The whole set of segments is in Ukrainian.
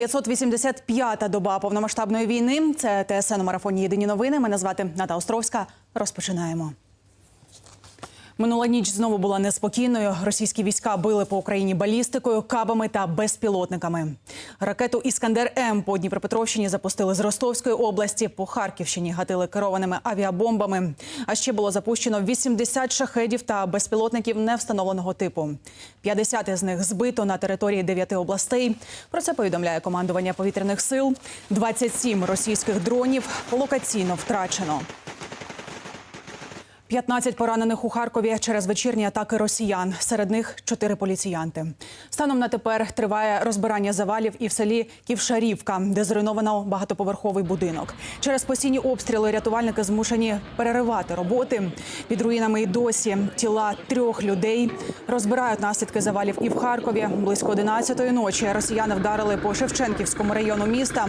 585-та доба повномасштабної війни. Це ТСН у марафоні Єдині новини. Мене звати Ната Островська. Розпочинаємо. Минула ніч знову була неспокійною. Російські війська били по Україні балістикою, кабами та безпілотниками. Ракету Іскандер М по Дніпропетровщині запустили з Ростовської області. По Харківщині гатили керованими авіабомбами. А ще було запущено 80 шахедів та безпілотників невстановленого типу. 50 з них збито на території 9 областей. Про це повідомляє командування повітряних сил. 27 російських дронів локаційно втрачено. 15 поранених у Харкові через вечірні атаки росіян. Серед них чотири поліціянти. Станом на тепер триває розбирання завалів і в селі Ківшарівка, де зруйновано багатоповерховий будинок. Через постійні обстріли рятувальники змушені переривати роботи. Під руїнами й досі тіла трьох людей розбирають наслідки завалів і в Харкові. Близько 11-ї ночі росіяни вдарили по Шевченківському району міста.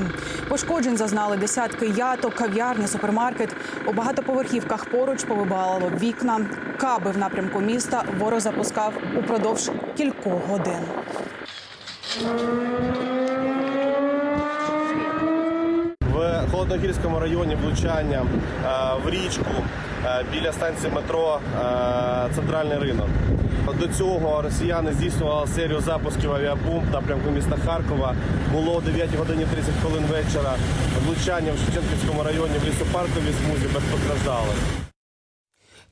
Пошкоджень зазнали десятки яток, кав'ярні, супермаркет. У багатоповерхівках поруч повибивало вікна. Каби в напрямку міста ворог запускав упродовж кількох годин. В Холодногірському районі влучання е, в річку е, біля станції метро е, Центральний ринок. До цього росіяни здійснювали серію запусків авіабомб напрямку міста Харкова. Було о 9 годині 30 хвилин вечора влучання в Шевченківському районі в лісопарковій смузі без постраждалих.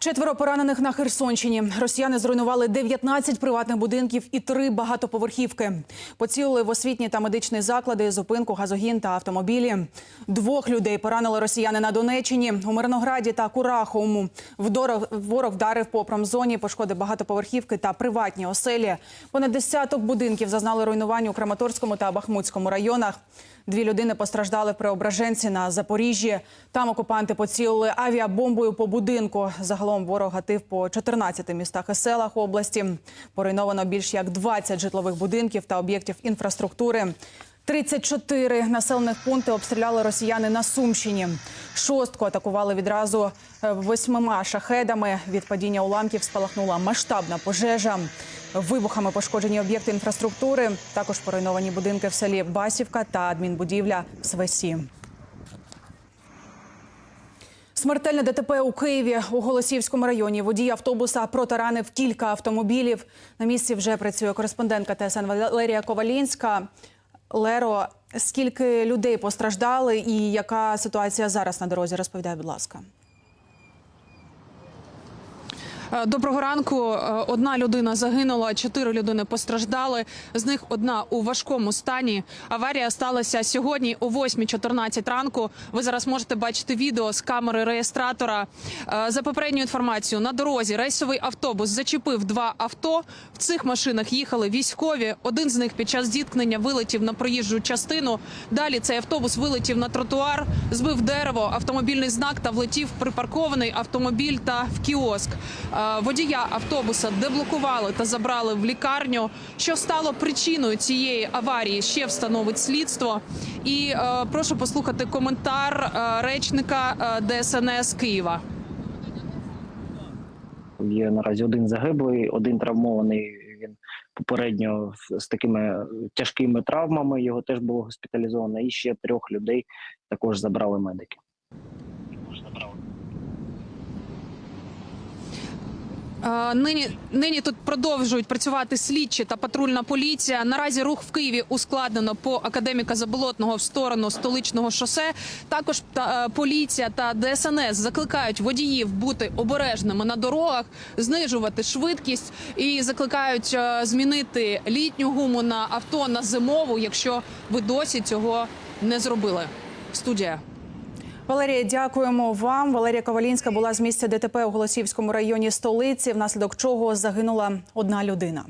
Четверо поранених на Херсонщині. Росіяни зруйнували 19 приватних будинків і три багатоповерхівки. Поцілили в освітні та медичні заклади, зупинку, газогін та автомобілі. Двох людей поранили росіяни на Донеччині, у Мирнограді та Кураховому. Вдорог ворог вдарив по промзоні, пошкодив багатоповерхівки та приватні оселі. Понад десяток будинків зазнали руйнувань у Краматорському та Бахмутському районах. Дві людини постраждали при ображенці на Запоріжжі. Там окупанти поцілили авіабомбою по будинку. Загалом ворог гатив по 14 містах і селах області. Поруйновано більш як 20 житлових будинків та об'єктів інфраструктури. 34 населених пункти обстріляли росіяни на Сумщині. Шостку атакували відразу е, восьмима шахедами. Від падіння уламків спалахнула масштабна пожежа. Вибухами пошкоджені об'єкти інфраструктури. Також поруйновані будинки в селі Басівка та адмінбудівля в Свесі. Смертельне ДТП у Києві у Голосіївському районі. Водій автобуса протаранив кілька автомобілів. На місці вже працює кореспондентка ТСН Валерія Ковалінська. Леро, скільки людей постраждали і яка ситуація зараз на дорозі? Розповідай, будь ласка. Е, Доброго ранку. Е, Одна людина загинула, чотири людини постраждали. З них одна у важкому стані. Аварія сталася сьогодні о 8.14 ранку. Ви зараз можете бачити відео з камери реєстратора. Е, За попередньою інформацією, на дорозі рейсовий автобус зачепив два авто. В цих машинах їхали військові. Один з них під час зіткнення вилетів на проїжджу частину. Далі цей автобус вилетів на тротуар, збив дерево, автомобільний знак та влетів в припаркований автомобіль та в кіоск. Е, Водія автобуса деблокували та забрали в лікарню. Що стало причиною цієї аварії? Ще встановить слідство. І е, прошу послухати коментар е, речника ДСНС Києва. Є наразі один загиблий, один травмований. Він попередньо з такими тяжкими травмами. Його теж було госпіталізовано. І ще трьох людей також забрали медики. Нині нині тут продовжують працювати слідчі та патрульна поліція. Наразі рух в Києві ускладнено по академіка Заболотного в сторону столичного шосе. Також та е, поліція та ДСНС закликають водіїв бути обережними на дорогах, знижувати швидкість і закликають е, змінити літню гуму на авто на зимову, якщо ви досі цього не зробили. Студія. Валерія, дякуємо вам. Валерія Ковалінська була з місця ДТП у Голосівському районі столиці, внаслідок чого загинула одна людина.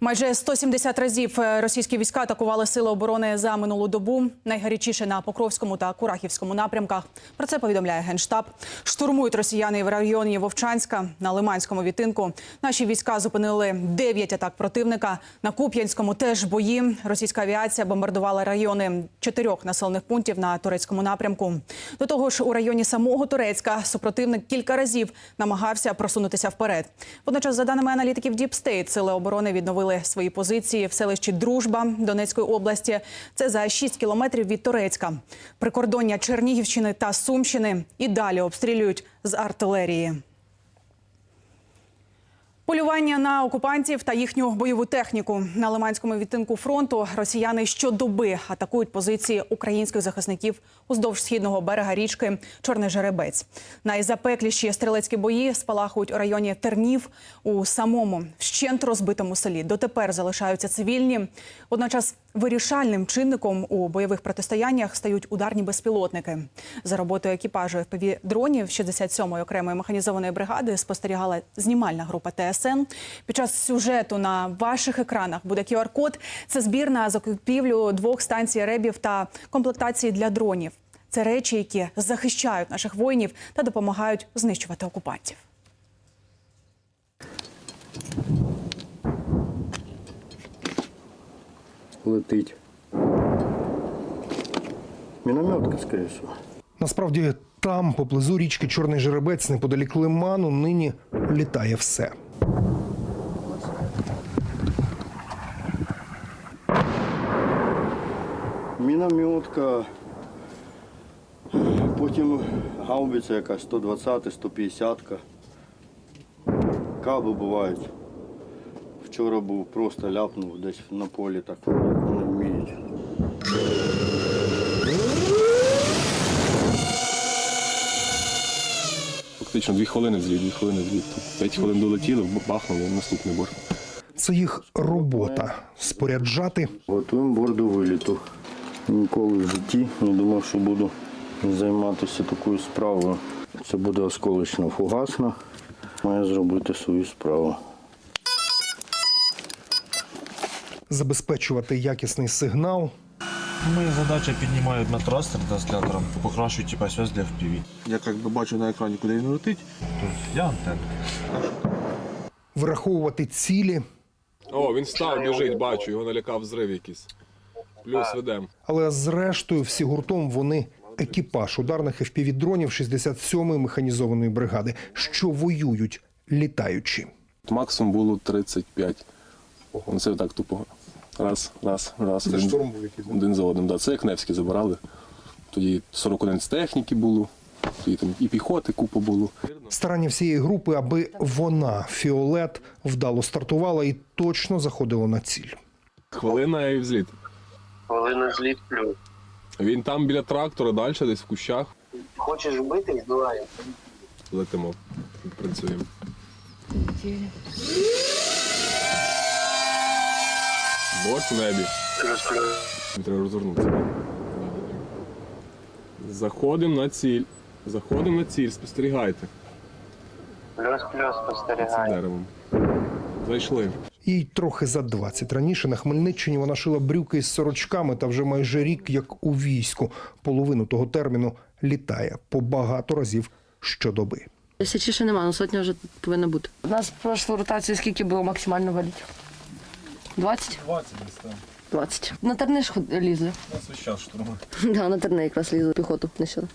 Майже 170 разів е, російські війська атакували сили оборони за минулу добу. Найгарячіше на Покровському та Курахівському напрямках. Про це повідомляє генштаб. Штурмують росіяни в районі Вовчанська на Лиманському відтинку. Наші війська зупинили 9 атак противника. На Куп'янському теж бої. Російська авіація бомбардувала райони чотирьох населених пунктів на турецькому напрямку. До того ж, у районі самого Турецька супротивник кілька разів намагався просунутися вперед. Водночас, за даними аналітиків State, сили оборони відновили посилили свої позиції в селищі Дружба Донецької області. Це за 6 кілометрів від Торецька. Прикордоння Чернігівщини та Сумщини і далі обстрілюють з артилерії. Полювання на окупантів та їхню бойову техніку на Лиманському відтинку фронту росіяни щодоби атакують позиції українських захисників уздовж східного берега річки Чорний Жеребець. Найзапекліші стрілецькі бої спалахують у районі Тернів у самому вщент розбитому селі. Дотепер залишаються цивільні. Водночас вирішальним чинником у бойових протистояннях стають ударні безпілотники. За роботою екіпажу fpv дронів 67-ї окремої механізованої бригади спостерігала знімальна група ТСН. Під час сюжету на ваших екранах буде QR-код. Це збір на закупівлю двох станцій ребів та комплектації для дронів. Це речі, які захищають наших воїнів та допомагають знищувати окупантів. летить. Мінометка, скоріше. всього. Насправді там, поблизу річки Чорний Жеребець, неподалік Лиману, нині літає все. Мінометка, потім гаубиця якась 120, 150. Каби бувають. Вчора був просто ляпнув десь на полі, так як вони вміють. Фактично дві хвилини зліт, дві хвилини зліт. П'ять хвилин долетіли, бахнули, наступний борт. Це їх робота споряджати Готуємо борт до виліту. Ніколи в житті не думав, що буду займатися такою справою. Це буде осколочно фугасно. Маю зробити свою справу. забезпечувати якісний сигнал. Моя задача піднімають на трастер транслятор, покращують типа связь для FPV. Я як би бачу на екрані, куди він летить, то я антенна. враховувати цілі, О, він став, біжить, бачу, його налякав зрив якийсь. Плюс ведем. але зрештою всі гуртом вони екіпаж ударних FPV-дронів 67-ї механізованої бригади, що воюють літаючи. Максимум було 35. Вони це так тупо. Раз, раз, раз. Це один, шторм був якийсь? Один за одним. Да. Це як Невські забирали. Тоді 41 з техніки було, тоді там і піхоти купа було. Старання всієї групи, аби вона, Фіолет, вдало стартувала і точно заходила на ціль. Хвилина і взліт. Хвилина зліт плюс. Він там біля трактора, далі десь в кущах. Хочеш бити, збиваємо. Летимо. Працюємо. Борт в небі. Треба розвернутися. Заходимо на ціль. Заходимо на ціль, спостерігайте. Плюс плюс Цим спостерігай. деревом. Зайшли. Їй трохи за 20. Раніше на Хмельниччині вона шила брюки із сорочками та вже майже рік, як у війську. Половину того терміну літає по багато разів щодоби. Тисячі ще немає, але сотня вже повинна бути. У нас прошлу ротацію скільки було максимально валіть? 20? 20 десь 20. На терни ж ход- лізли. У нас весь час. Да, на терни якраз лізли піхоту нещодавно.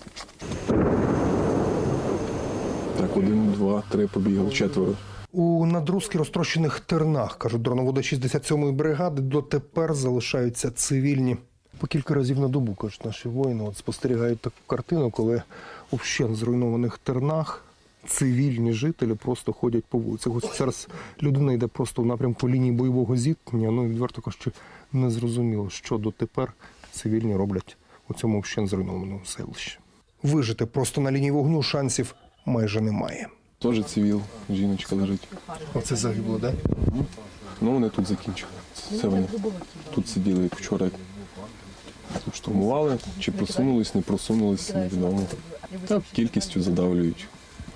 Так, один, два, три побігли, четверо. У надрузки розтрощених тернах, кажуть дроноводи 67-ї бригади, дотепер залишаються цивільні. По кілька разів на добу, кажуть наші воїни, от спостерігають таку картину, коли у вщент зруйнованих тернах цивільні жителі просто ходять по вулицях. Ось зараз людина йде просто в напрямку лінії бойового зіткнення. Ну відверто кажучи, не зрозуміло, що дотепер цивільні роблять у цьому вщент зруйнованому селищі. Вижити просто на лінії вогню шансів майже немає. Теж цивіл, жіночка лежить. Оце загибло, так? Ну, вони тут закінчили. Це вони тут сиділи як вчора. Тут штурмували, чи просунулись, не просунулись, невідомо. Та кількістю задавлюють.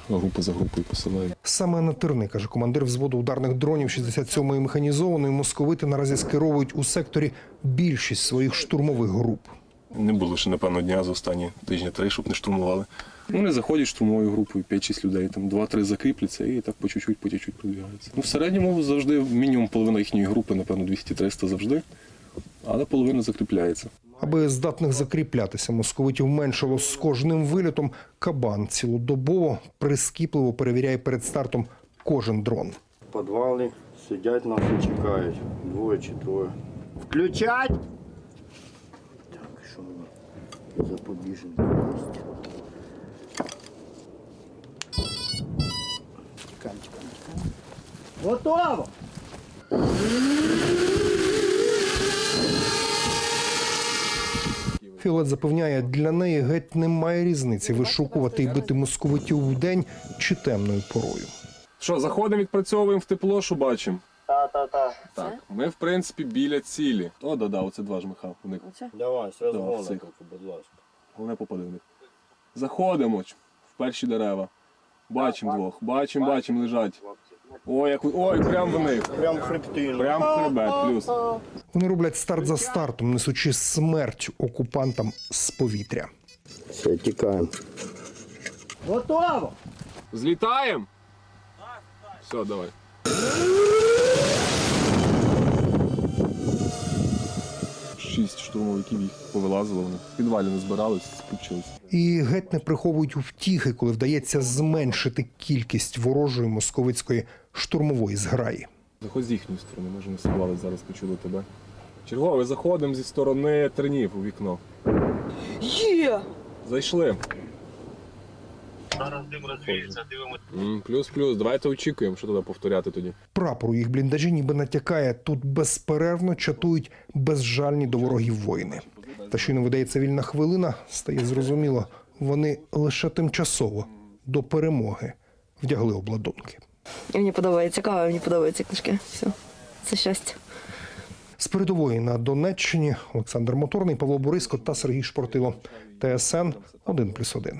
Група за групою посилають. Саме на терни, каже командир взводу ударних дронів 67-ї механізованої, московити наразі скеровують у секторі більшість своїх штурмових груп. Не було ще, напевно, дня за останні тижні три, щоб не штурмували. Ну, Вони заходять штурмовою групою, 5-6 людей, там 2-3 закріпляться і так по чуть-чуть, по чуть-чуть продвігаються. Ну, в середньому завжди мінімум половина їхньої групи, напевно, 200-300 завжди, але половина закріпляється. Аби здатних закріплятися, московитів меншало з кожним вилітом. Кабан цілодобово прискіпливо перевіряє перед стартом кожен дрон. Підвали, Сидять нас і чекають. Двоє чи троє. Включать! Так, що у нас? Готово! Фіолет запевняє, для неї геть немає різниці вишукувати і бити московитів вдень чи темною порою. Що, заходимо, відпрацьовуємо в тепло, що бачимо? Та-та-та. Так. Ми, в принципі, біля цілі. О, да, да, оце два жмиха. У них. Давай, з розгону розгону, тільки, будь ласка. Головне попади в них. Заходимо ч- в перші дерева. Бачимо двох. Бачимо, бачимо, лежать. Ой, як... Ой, прям в них. Прям хребтину. Прям в хребет, плюс. Вони роблять старт за стартом, несучи смерть окупантам з повітря. Все, тікаємо. Готово! Злітаємо? Все, давай. Шість штурмовиків їх повилазило вони. В підвалі не збирались, скупчились. І геть не приховують втіхи, коли вдається зменшити кількість ворожої московицької штурмової зграї. Заходь з їхньої сторони, може не сховали зараз почули тебе. Черговий, заходимо зі сторони тренів у вікно. Є! Зайшли. Зараз дим розвіється, дивимося. Плюс-плюс, давайте очікуємо, що туди повторяти тоді. Прапор у їх бліндажі ніби натякає, тут безперервно чатують безжальні до ворогів воїни. Та щойно видається вільна хвилина, стає зрозуміло, вони лише тимчасово до перемоги вдягли обладунки. Мені подобається кава, мені подобаються книжки. Все, це щастя. З передової на Донеччині Олександр Моторний, Павло Бориско та Сергій Шпортило. ТСН 1+,1.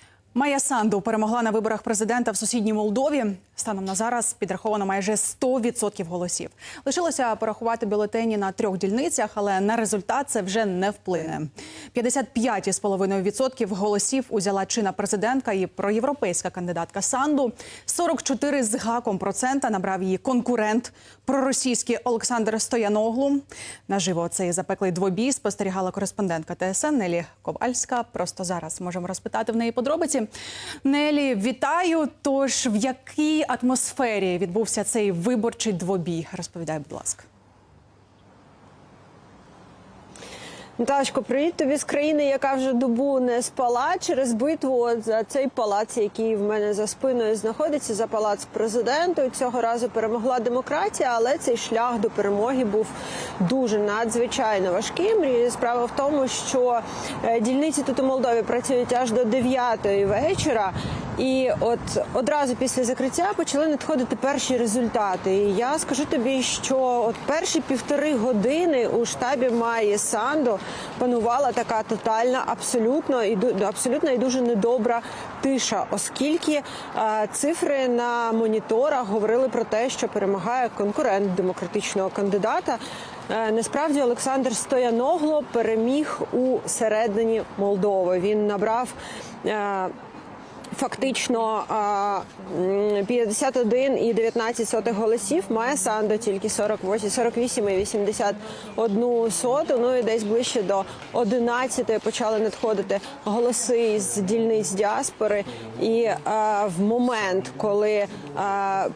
Майя Санду перемогла на виборах президента в сусідній Молдові. Станом на зараз підраховано майже 100% голосів. Лишилося порахувати бюлетені на трьох дільницях, але на результат це вже не вплине. 55,5% голосів узяла чина президентка і проєвропейська кандидатка Санду. 44 з гаком процента набрав її конкурент проросійський Олександр Стояноглу. Наживо цей запеклий двобій спостерігала кореспондентка ТСН Нелі Ковальська. Просто зараз можемо розпитати в неї подробиці. Нелі, вітаю. Тож в якій атмосфері відбувся цей виборчий двобій? Розповідай, будь ласка. Наташко, привіт тобі з країни, яка вже добу не спала через битву за цей палац, який в мене за спиною знаходиться, за палац президенту. Цього разу перемогла демократія, але цей шлях до перемоги був дуже надзвичайно важким. І справа в тому, що е, дільниці тут у Молдові працюють аж до 9 вечора. І от одразу після закриття почали надходити перші результати. І я скажу тобі, що от перші півтори години у штабі Майї Санду панувала така тотальна, абсолютно і абсолютно і дуже недобра тиша, оскільки е, цифри на моніторах говорили про те, що перемагає конкурент демократичного кандидата. Е, Насправді Олександр Стояногло переміг у середині Молдови. Він набрав. Фактично а, м, 51 і 19 сотих голосів має Сандо тільки 48, 48 і 81 соту. Ну і десь ближче до 11 почали надходити голоси з дільниць діаспори. І в момент, коли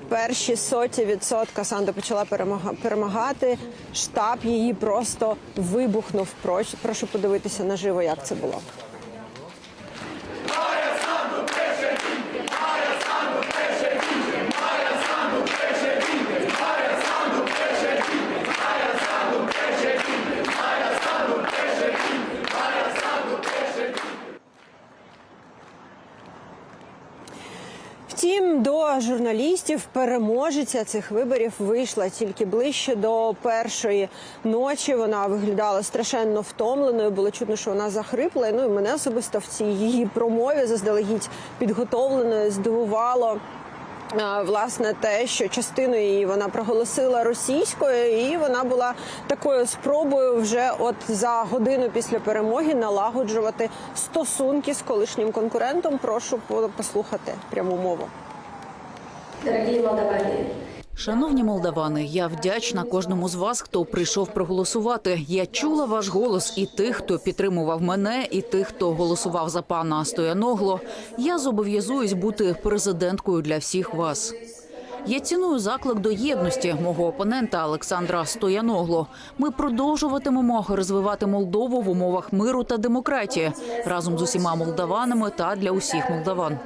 перші соті відсотка Сандо почала перемага- перемагати, штаб її просто вибухнув. Прошу подивитися наживо, як це було. Журналістів переможеця цих виборів вийшла тільки ближче до першої ночі. Вона виглядала страшенно втомленою. Було чутно, що вона захрипла. Ну і мене особисто в цій її промові заздалегідь підготовленою здивувало. е, Власне, те, що частину її вона проголосила російською, і вона була такою спробою вже от за годину після перемоги налагоджувати стосунки з колишнім конкурентом. Прошу по- послухати пряму мову. Дорогие молдаване, Шановні молдавани, я вдячна кожному з вас, хто прийшов проголосувати. Я чула ваш голос і тих, хто підтримував мене, і тих, хто голосував за пана Стояногло. Я зобов'язуюсь бути президенткою для всіх вас. Я ціную заклик до єдності мого опонента Олександра Стояногло. Ми продовжуватимемо розвивати Молдову в умовах миру та демократії разом з усіма молдаванами та для усіх молдаван.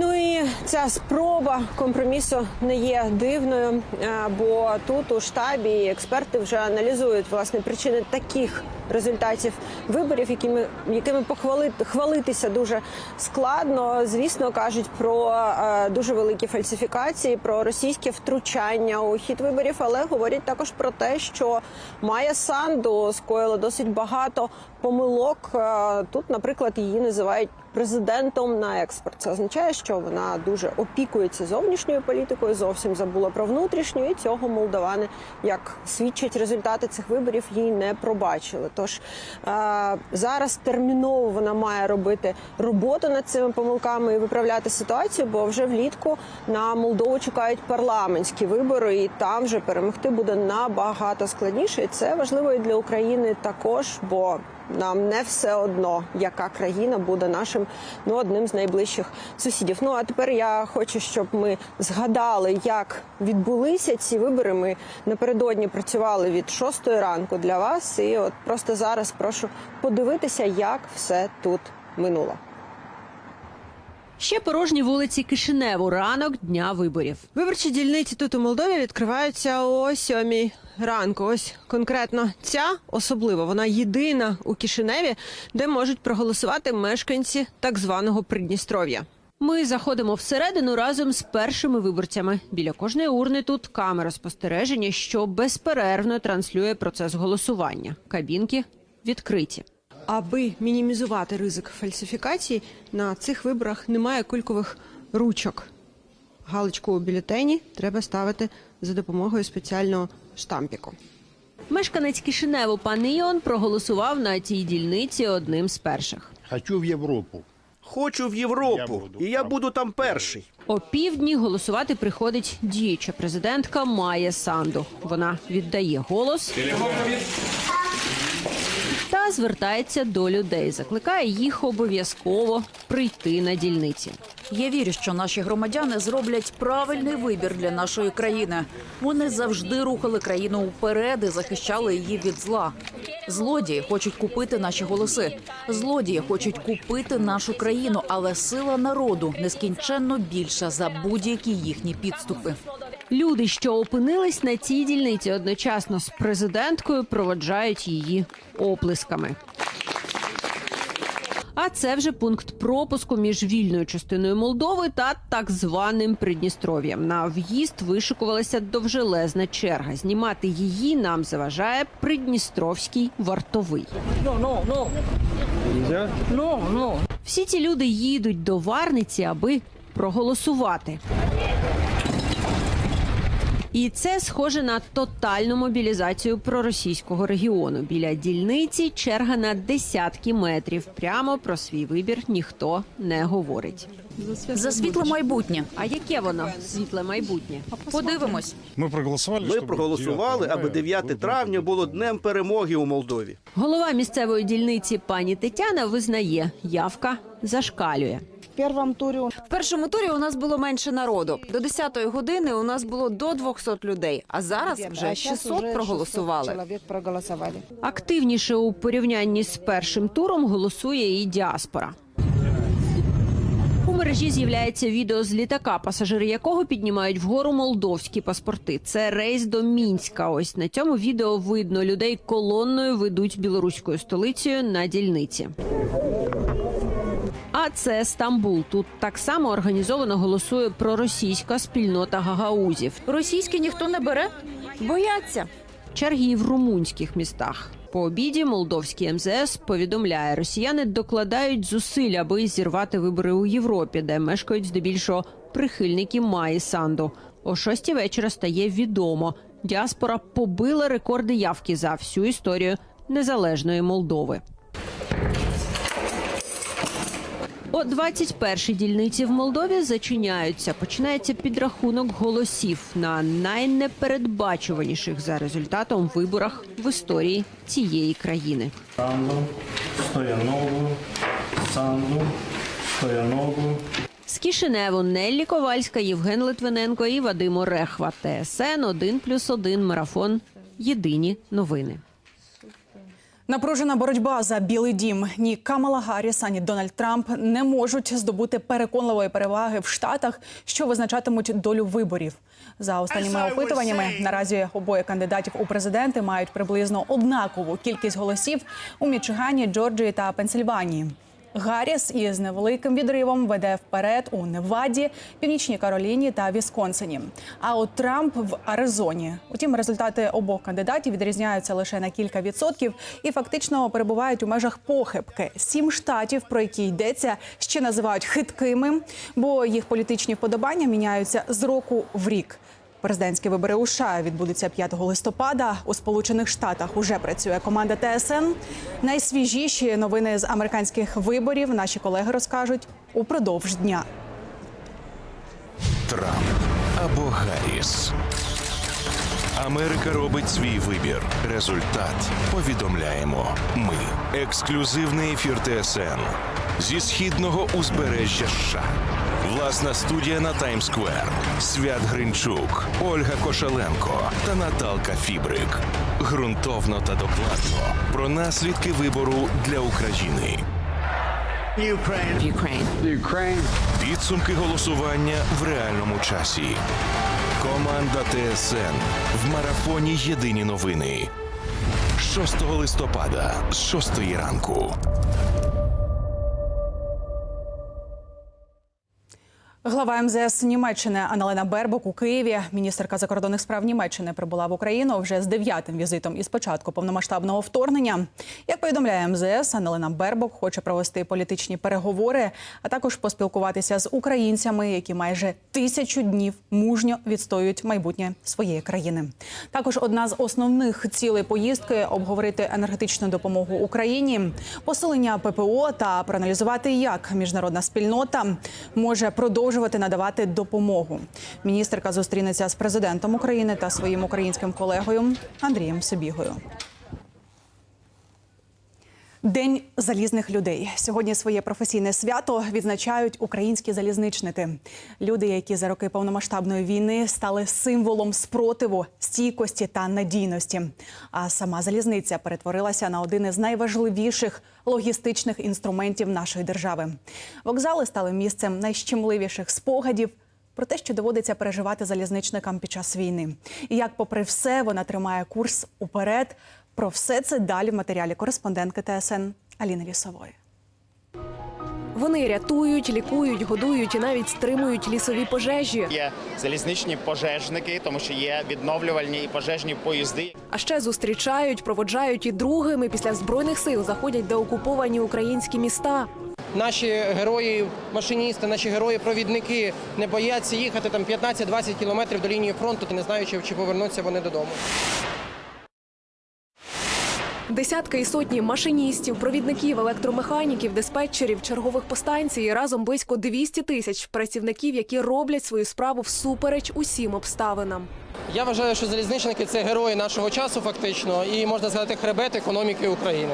Ну і ця спроба компромісу не є дивною, е, бо тут у штабі експерти вже аналізують власне причини таких результатів виборів, якими якими похвалити хвалитися дуже складно. Звісно, кажуть про е, дуже великі фальсифікації, про російське втручання у хід виборів, але говорять також про те, що Майя Санду скоїла досить багато помилок. Е, Тут, наприклад, її називають президентом на експорт. Це означає, що вона дуже опікується зовнішньою політикою, зовсім забула про внутрішню, і цього молдавани, як свідчать результати цих виборів, їй не пробачили. Тож е, зараз терміново вона має робити роботу над цими помилками і виправляти ситуацію, бо вже влітку на Молдову чекають парламентські вибори, і там вже перемогти буде набагато складніше. І це важливо і для України також, бо нам не все одно, яка країна буде нашим ну одним з найближчих сусідів. Ну а тепер я хочу, щоб ми згадали, як відбулися ці вибори. Ми напередодні працювали від 6 ранку для вас, і от просто зараз прошу подивитися, як все тут минуло. Ще порожні вулиці Кишиневу. Ранок дня виборів. Виборчі дільниці тут у Молдові відкриваються о сьомій ранку. Ось конкретно ця особливо вона єдина у Кишиневі, де можуть проголосувати мешканці так званого Придністров'я. Ми заходимо всередину разом з першими виборцями. Біля кожної урни тут камера спостереження, що безперервно транслює процес голосування. Кабінки відкриті. Аби мінімізувати ризик фальсифікацій, на цих виборах немає кулькових ручок. Галочку у бюлетені треба ставити за допомогою спеціального штампіку. Мешканець Кишиневу пан Іон проголосував на цій дільниці одним з перших. Хочу в Європу. Хочу в Європу, і я буду там перший. О півдні голосувати приходить діюча президентка Майя Санду. Вона віддає голос та звертається до людей. Закликає їх обов'язково прийти на дільниці. Я вірю, що наші громадяни зроблять правильний вибір для нашої країни. Вони завжди рухали країну вперед і захищали її від зла. Злодії хочуть купити наші голоси. Злодії хочуть купити нашу країну, але сила народу нескінченно більша за будь-які їхні підступи. Люди, що опинились на цій дільниці одночасно з президенткою, проводжають її оплесками. А це вже пункт пропуску між вільною частиною Молдови та так званим Придністров'ям. На в'їзд вишикувалася довжелезна черга. Знімати її нам заважає Придністровський вартовий. Всі ці люди їдуть до Варниці, аби проголосувати. І це схоже на тотальну мобілізацію проросійського регіону. Біля дільниці черга на десятки метрів. Прямо про свій вибір ніхто не говорить. За світле майбутнє. А яке воно світле майбутнє? Подивимось. Ми проголосували. Ми проголосували, аби 9 травня було днем перемоги у Молдові. Голова місцевої дільниці пані Тетяна визнає, явка зашкалює. В першому турі у нас було менше народу. До 10-ї години у нас було до 200 людей, а зараз вже 600 проголосували. Активніше у порівнянні з першим туром голосує і діаспора. У мережі з'являється відео з літака, пасажири якого піднімають вгору молдовські паспорти. Це рейс до Мінська. Ось на цьому відео видно людей колонною ведуть білоруською столицею на дільниці. А це Стамбул. Тут так само організовано голосує проросійська спільнота гагаузів. Російське ніхто не бере. Бояться. Черги і в румунських містах. По обіді молдовський МЗС повідомляє, росіяни докладають зусиль, аби зірвати вибори у Європі, де мешкають здебільшого прихильники Маї Санду. О шостій вечора стає відомо. Діаспора побила рекорди явки за всю історію незалежної Молдови. О 21-й дільниці в Молдові зачиняються. Починається підрахунок голосів на найнепередбачуваніших за результатом виборах в історії цієї країни. Санду, Стоянову, Санду, Стоянову. З Кишиневу Неллі Ковальська, Євген Литвиненко і Вадим Орехва. ТСН 1+,1 марафон. Єдині новини. Напружена боротьба за Білий Дім. Ні Камала Гарріс, ані Дональд Трамп не можуть здобути переконливої переваги в Штатах, що визначатимуть долю виборів. За останніми опитуваннями наразі обоє кандидатів у президенти мають приблизно однакову кількість голосів у Мічигані, Джорджії та Пенсильванії. Гарріс із невеликим відривом веде вперед у Неваді, Північній Кароліні та Вісконсині. А от Трамп в Аризоні. Утім, результати обох кандидатів відрізняються лише на кілька відсотків і фактично перебувають у межах похибки. Сім штатів, про які йдеться, ще називають хиткими, бо їх політичні вподобання міняються з року в рік. Президентські вибори у США відбудуться 5 листопада. У Сполучених Штатах уже працює команда ТСН. Найсвіжіші новини з американських виборів наші колеги розкажуть упродовж дня. Трамп або Гарріс. Америка робить свій вибір. Результат повідомляємо. Ми ексклюзивний ефір ТСН зі східного узбережжя США. Власна студія на Таймсквер. Свят Гринчук, Ольга Кошеленко та Наталка Фібрик. Грунтовно та докладно про наслідки вибору для України. Підсумки голосування в реальному часі. Команда ТСН в марафоні Єдині новини. 6 листопада з 6 ранку. Глава МЗС Німеччини Аналена Бербок у Києві. Міністерка закордонних справ Німеччини прибула в Україну вже з дев'ятим візитом із початку повномасштабного вторгнення. Як повідомляє МЗС, Аналена Бербок хоче провести політичні переговори, а також поспілкуватися з українцями, які майже тисячу днів мужньо відстоюють майбутнє своєї країни. Також одна з основних цілей поїздки обговорити енергетичну допомогу Україні, посилення ППО та проаналізувати, як міжнародна спільнота може продовжувати надавати допомогу. Міністерка зустрінеться з президентом України та своїм українським колегою Андрієм Собігою. День залізних людей сьогодні своє професійне свято відзначають українські залізничники. Люди, які за роки повномасштабної війни стали символом спротиву, стійкості та надійності. А сама залізниця перетворилася на один із найважливіших логістичних інструментів нашої держави. Вокзали стали місцем найщемливіших спогадів. Про те, що доводиться переживати залізничникам під час війни, і як, попри все, вона тримає курс уперед. Про все це далі в матеріалі кореспондентки ТСН Аліни Лісової. Вони рятують, лікують, годують і навіть стримують лісові пожежі. Є залізничні пожежники, тому що є відновлювальні і пожежні поїзди. А ще зустрічають, проводжають і другими після збройних сил заходять до окуповані українські міста. Наші герої, машиністи, наші герої-провідники не бояться їхати там 15-20 кілометрів до лінії фронту, не знаючи, чи повернуться вони додому. Десятки і сотні машиністів, провідників, електромеханіків, диспетчерів, чергових по станції разом близько 200 тисяч працівників, які роблять свою справу всупереч усім обставинам. Я вважаю, що залізничники це герої нашого часу, фактично, і можна сказати, хребет економіки України.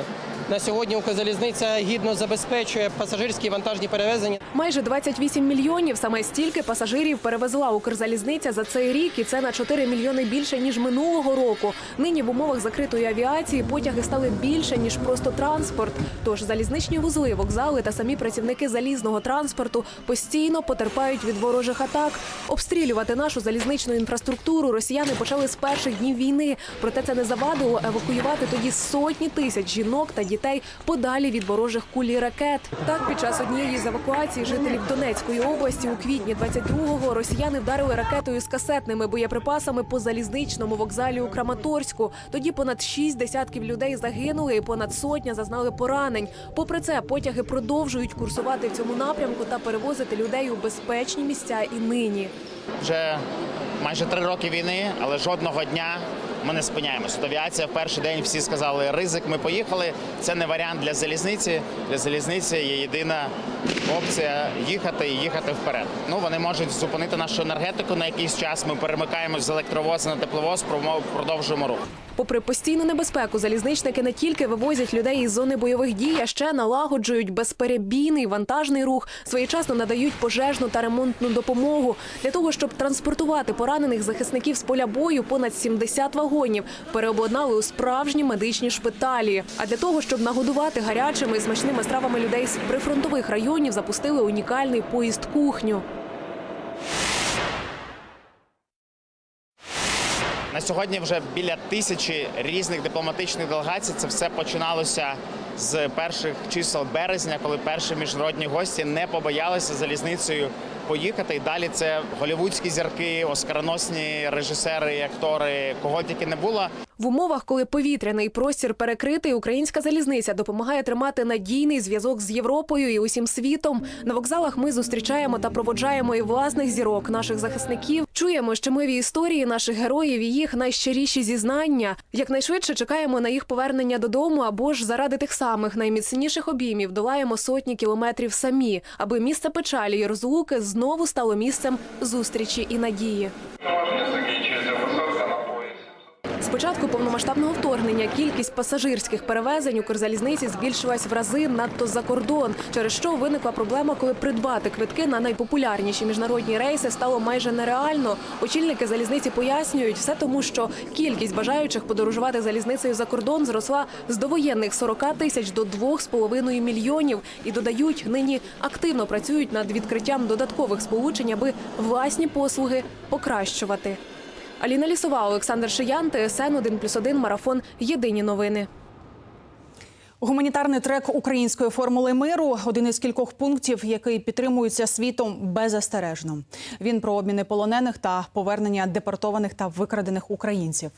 На сьогодні Укрзалізниця гідно забезпечує пасажирські і вантажні перевезення. Майже 28 мільйонів саме стільки пасажирів перевезла Укрзалізниця за цей рік, і це на 4 мільйони більше ніж минулого року. Нині в умовах закритої авіації потяги стали більше ніж просто транспорт. Тож залізничні вузли, вокзали та самі працівники залізного транспорту постійно потерпають від ворожих атак. Обстрілювати нашу залізничну інфраструктуру росіяни почали з перших днів війни. Проте це не завадило евакуювати тоді сотні тисяч жінок та дітей подалі від ворожих куль і ракет. Так, під час однієї з евакуацій жителів Донецької області у квітні 22-го росіяни вдарили ракетою з касетними боєприпасами по залізничному вокзалі у Краматорську. Тоді понад шість десятків людей загинули, і понад сотня зазнали поранень. Попри це, потяги продовжують курсувати в цьому напрямку та перевозити людей у безпечні місця і нині. Вже майже три роки війни, але жодного дня ми не спиняємося. Авіація в перший день всі сказали ризик. Ми поїхали. Це не варіант для залізниці. Для залізниці є єдина опція їхати і їхати вперед. Ну вони можуть зупинити нашу енергетику на якийсь час. Ми перемикаємось з електровоза на тепловоз, продовжуємо рух. Попри постійну небезпеку, залізничники не тільки вивозять людей із зони бойових дій, а ще налагоджують безперебійний вантажний рух, своєчасно надають пожежну та ремонтну допомогу. Для того, щоб транспортувати поранених захисників з поля бою, понад 70 вагонів переобладнали у справжні медичні шпиталі. А для того, щоб нагодувати гарячими і смачними стравами людей з прифронтових районів, запустили унікальний поїзд кухню. На сьогодні вже біля тисячі різних дипломатичних делегацій. Це все починалося з перших чисел березня, коли перші міжнародні гості не побоялися залізницею поїхати. І далі це голівудські зірки, оскароносні режисери, актори, кого тільки не було. В умовах, коли повітряний простір перекритий, українська залізниця допомагає тримати надійний зв'язок з Європою і усім світом. На вокзалах ми зустрічаємо та проводжаємо і власних зірок наших захисників. Чуємо щемиві історії наших героїв і їх найщиріші зізнання. Якнайшвидше чекаємо на їх повернення додому або ж заради тих самих найміцніших обіймів долаємо сотні кілометрів самі, аби місце печалі і розлуки знову стало місцем зустрічі і надії. З початку повномасштабного вторгнення кількість пасажирських перевезень Укрзалізниці збільшилась в рази надто за кордон, через що виникла проблема, коли придбати квитки на найпопулярніші міжнародні рейси стало майже нереально. Очільники залізниці пояснюють все тому, що кількість бажаючих подорожувати залізницею за кордон зросла з довоєнних 40 тисяч до 2,5 мільйонів і додають, нині активно працюють над відкриттям додаткових сполучень, аби власні послуги покращувати. Аліна Лісова, Олександр Шиян, ТСН 1+,1, Марафон. Єдині новини. Гуманітарний трек української формули миру один із кількох пунктів, який підтримується світом беззастережно. Він про обміни полонених та повернення депортованих та викрадених українців.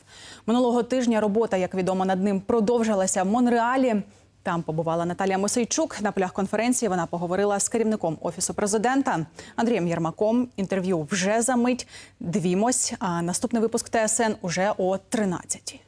Минулого тижня робота, як відомо, над ним продовжилася в Монреалі. Там побувала Наталія Мосейчук. На полях конференції вона поговорила з керівником офісу президента Андрієм Єрмаком. Інтерв'ю вже за мить. Двімось. А наступний випуск ТСН уже о 13